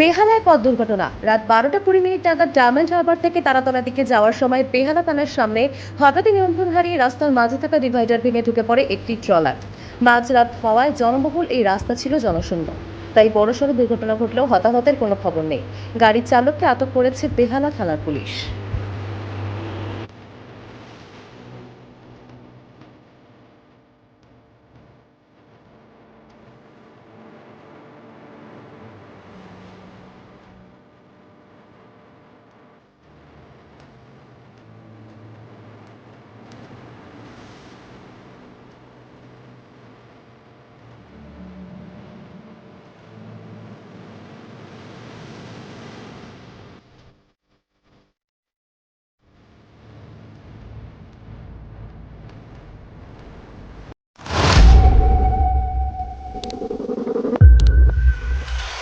বেহালায় পথ দুর্ঘটনা। রাত বারোটা কুড়ি মিনিট নাগাদ ডায়মন্ড হারবার থেকে তারাতলা দিকে যাওয়ার সময় বেহালা থানার সামনে হঠাৎই নিয়ন্ত্রণ হারিয়ে রাস্তার মাঝে থাকা ডিভাইডার ভেঙে ঢুকে পড়ে একটি ট্রলার। মাঝরাত হওয়ায় জনবহুল এই রাস্তা ছিল জনশূন্য। তাই বড়সড় দুর্ঘটনা ঘটলেও হতাহতের কোনো খবর নেই। গাড়ির চালককে আটক করেছে বেহালা থানার পুলিশ।